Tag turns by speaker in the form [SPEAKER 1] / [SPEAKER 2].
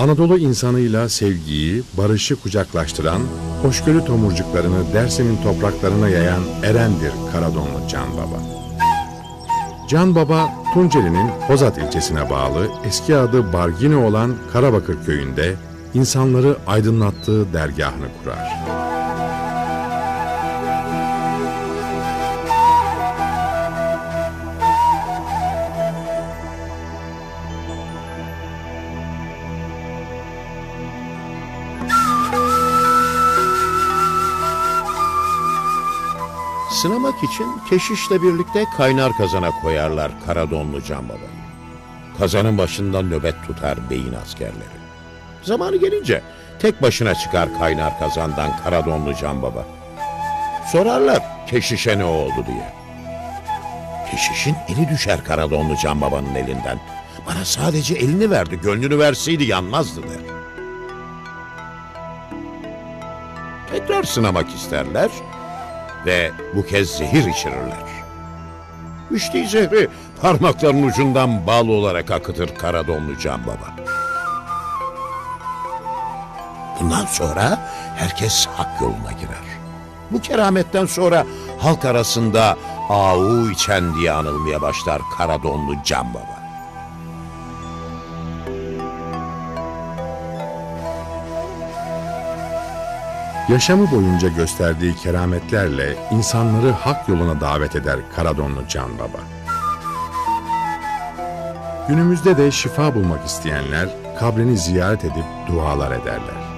[SPEAKER 1] Anadolu insanıyla sevgiyi, barışı kucaklaştıran, hoşgörü tomurcuklarını Dersim'in topraklarına yayan erendir Karadonlu Can Baba. Can Baba, Tunceli'nin Hozat ilçesine bağlı eski adı Bargini olan Karabakır köyünde insanları aydınlattığı dergahını kurar.
[SPEAKER 2] Sınamak için keşişle birlikte kaynar kazana koyarlar Karadonlu Can Baba'yı. Kazanın başından nöbet tutar beyin askerleri. Zamanı gelince tek başına çıkar kaynar kazandan Karadonlu Can Baba. Sorarlar keşişe ne oldu diye. Keşişin eli düşer Karadonlu Can Baba'nın elinden. Bana sadece elini verdi, gönlünü verseydi yanmazdı der. Tekrar sınamak isterler ve bu kez zehir içirirler. İçtiği zehri parmaklarının ucundan bal olarak akıtır Karadonlu Can Baba. Bundan sonra herkes hak yoluna girer. Bu kerametten sonra halk arasında ağu içen diye anılmaya başlar Karadonlu Can Baba.
[SPEAKER 1] Yaşamı boyunca gösterdiği kerametlerle insanları hak yoluna davet eder Karadonlu Can Baba. Günümüzde de şifa bulmak isteyenler kabrini ziyaret edip dualar ederler.